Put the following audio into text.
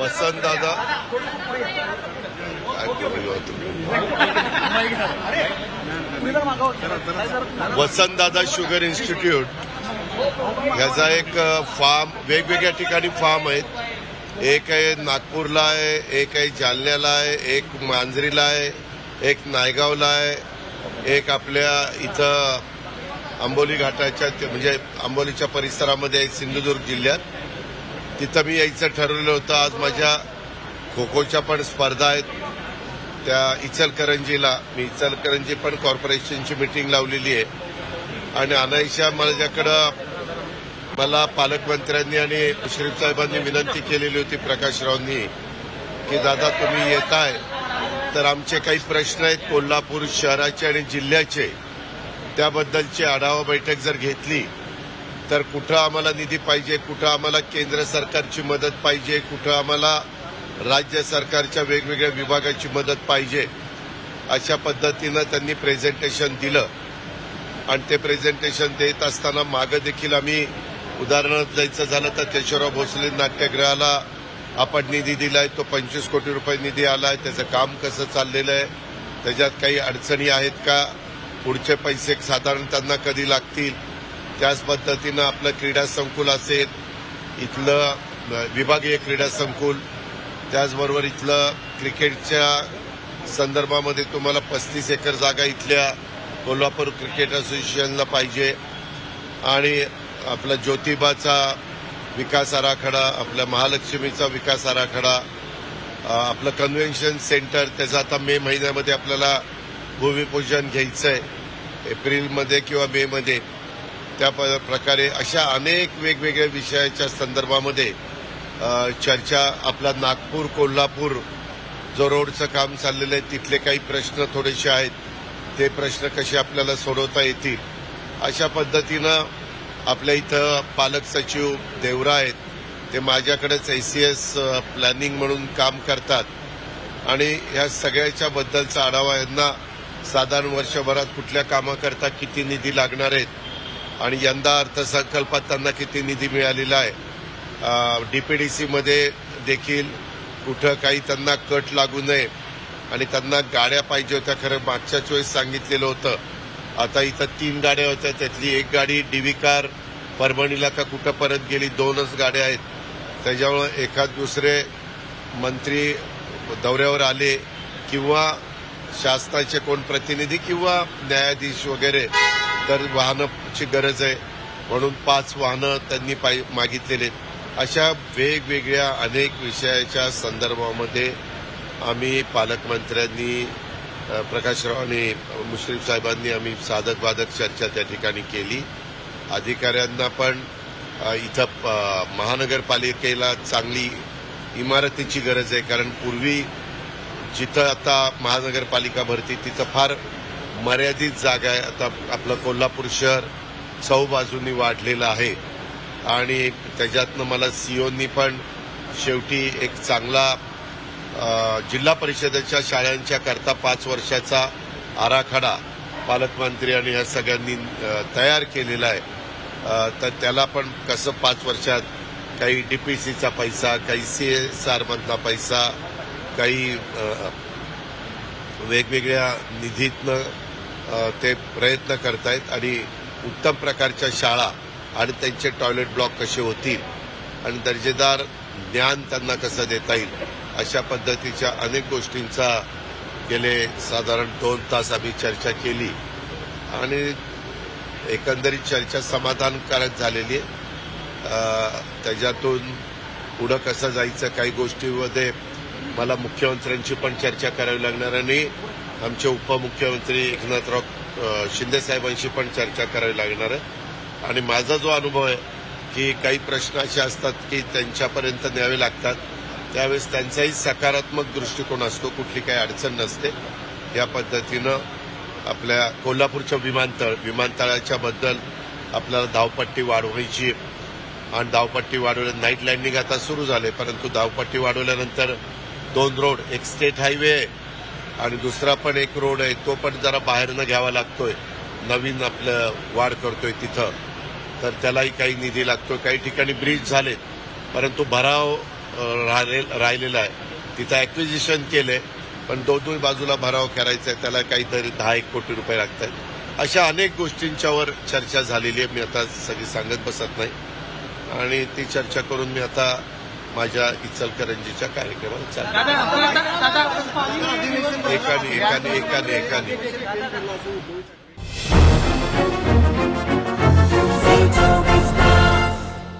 वसंत दादा. वसंत दादा sugar institute. ह्याचा एक फार्म वेगवेगळ्या ठिकाणी फार्म आहेत. एक आहे नागपूरला आहे एक आहे जालन्याला आहे एक मांजरीला आहे. एक नायगावला आहे एक आपल्या इथं आंबोली घाटाच्या ते- म्हणजे आंबोलीच्या परिसरामध्ये आहे सिंधुदुर्ग जिल्ह्यात. तिथं मी यायचं ठरवलं होतं. आज माझ्या खो खोच्या पण स्पर्धा आहेत. त्या इचलकरंजीला मी इचलकरंजी पण कॉर्पोरेशनची मिटिंग लावलेली आहे. आणि अनायशा माझ्याकडं मला पालकमंत्र्यांनी आणि मुश्रीफ साहेबांनी विनंती केलेली होती प्रकाशरावांनी की दादा तुम्ही येताय. तर आमचे काही प्रश्न आहेत. कोल्हापूर शहराचे आणि जिल्ह्याचे. त्याबद्दलची आढावा बैठक जर घेतली तर कुठं आम्हाला निधी पाहिजे कुठं आम्हाला केंद्र सरकारची मदत पाहिजे कुठं आम्हाला राज्य सरकारच्या वेगवेगळ्या विभागाची मदत पाहिजे अशा पद्धतीनं त्यांनी प्रेझेंटेशन दिलं. आणि ते प्रेझेंटेशन देत असताना मागं देखील आम्ही उदाहरणार्थ द्यायचं झालं तर केशवराव भोसले नाट्यगृहाला आपण निधी दिलाय तो पंचवीस कोटी रुपये निधी आलाय त्याचं काम कसं चाललेलं आहे त्याच्यात काही अडचणी आहेत का? पुढचे पैसे साधारण त्यांना कधी लागतील? त्याच पद्धतीनं आपलं क्रीडा संकुल असेल इथलं विभागीय क्रीडा संकुल त्याचबरोबर इथलं क्रिकेटच्या संदर्भामध्ये तुम्हाला पस्तीस एकर जागा इथल्या कोल्हापूर क्रिकेट असोसिएशनला पाहिजे. आणि आपला ज्योतिबाचा विकास आराखडा आपल्या महालक्ष्मीचा विकास आराखडा आपलं कन्व्हेन्शन सेंटर त्याचं आता मे महिन्यामध्ये आपल्याला भूमिपूजन घ्यायचं आहे एप्रिलमध्ये किंवा मेमध्ये. त्या प- प्रकारे अशा अनेक वेगवेगळ्या विषयाच्या संदर्भामध्ये चर्चा आपला नागपूर कोल्हापूर जो रोडचं काम चाललेलं आहे तिथले काही प्रश्न थोडेसे आहेत. ते प्रश्न कसे आपल्याला सोडवता येतील? अशा पद्धतीनं आपल्या इथं पालक सचिव देवरा आहेत. ते माझ्याकडेच आय सी एस प्लॅनिंग म्हणून काम करतात. आणि ह्या सगळ्याच्या बद्दलचा आढावा यांना साधारण वर्षभरात कुठल्या कामाकरता किती निधी लागणार आहेत आणि यंदा अर्थसंकल्पात त्यांना किती निधी मिळालेला आहे. डीपीडीसी मध्ये देखील कुठं काही त्यांना कट लागू नये आणि त्यांना गाड्या पाहिजे होत्या खरं मागच्याच वेळेस सांगितलेलं होतं. आता इथं तीन गाड्या होत्या. त्यातली एक गाडी डीव्ही कार परभणीला का कुठं परत गेली दोनच गाड्या आहेत. त्याच्यामुळं एखाद दुसरे मंत्री दौऱ्यावर आले किंवा शासनाचे कोण प्रतिनिधी किंवा न्यायाधीश वगैरे तर वाहनाची गरज आहे. म्हणून पाच वाहनं त्यांनी पाय मागितलेले अशा वेगवेगळ्या अनेक विषयाच्या संदर्भामध्ये आम्ही पालकमंत्र्यांनी प्रकाशराव आणि मुश्रीफ साहेबांनी आम्ही साधक बाधक चर्चा त्या ठिकाणी केली. अधिकाऱ्यांना पण इथं महानगरपालिकेला चांगली इमारतीची गरज आहे. कारण पूर्वी जिथं आता महानगरपालिका भरती तिथं फार मर्यादित जागा आहे. आता आपलं कोल्हापूर शहर चौबाजूंनी वाढलेलं आहे. आणि त्याच्यातनं मला सीओनी पण शेवटी एक चांगला जिल्हा परिषदेच्या शाळांच्या करता पाच वर्षाचा आराखडा पालकमंत्री आणि या सगळ्यांनी तयार केलेला आहे. तर त्याला पण कसं पाच वर्षात काही डीपीसीचा पैसा काही सीएसआर मधला पैसा काही वेगवेगळ्या निधीतनं ते प्रयत्न करतायत आणि उत्तम प्रकारच्या शाळा आणि त्यांचे टॉयलेट ब्लॉक कसे होतील आणि दर्जेदार ज्ञान त्यांना कसं देता येईल अशा पद्धतीच्या अनेक गोष्टींचा गेले साधारण दोन तास आम्ही चर्चा केली. आणि एकंदरीत चर्चा समाधानकारक झालेली आहे. त्याच्यातून पुढं कसं जायचं काही गोष्टीमध्ये मला मुख्यमंत्र्यांची पण चर्चा करावी लागणार आणि आमचे उपमुख्यमंत्री एकनाथराव शिंदेसाहेबांशी पण चर्चा करावी लागणार आहे. आणि माझा जो अनुभव आहे की काही प्रश्न असे असतात की त्यांच्यापर्यंत न्यावे लागतात. त्यावेळेस त्यांचाही सकारात्मक दृष्टिकोन असतो कुठली काही अडचण नसते. या पद्धतीनं आपल्या कोल्हापूरच्या विमानतळ विमानतळाच्या बद्दल आपल्याला धावपट्टी वाढवायची आणि धावपट्टी वाढवल्या नाईट लँडिंग आता सुरू झाले परंतु धावपट्टी वाढवल्यानंतर दोन रोड एक स्टेट हायवे आहे आणि दुसरा पण एक रोड आहे. तो पण जरा बाहेरनं घ्यावा लागतोय. नवीन आपलं वाढ करतोय तिथं. तर त्यालाही काही निधी लागतोय. काही ठिकाणी ब्रिज झालेत. परंतु भराव राहिले- राहिलेला आहे. तिथं ऍक्विजिशन केलंय पण दोन्ही बाजूला भराव करायचा आहे त्याला काहीतरी दहा एक कोटी रुपये लागत आहेत अशा अनेक गोष्टींच्यावर चर्चा झालेली आहे. मी आता सगळी सांगत बसत नाही. आणि ती चर्चा करून मी आता माझ्या इचलकरंजीच्या कार्यक्रमात दादा एकाने एकाने एकाने एकाने.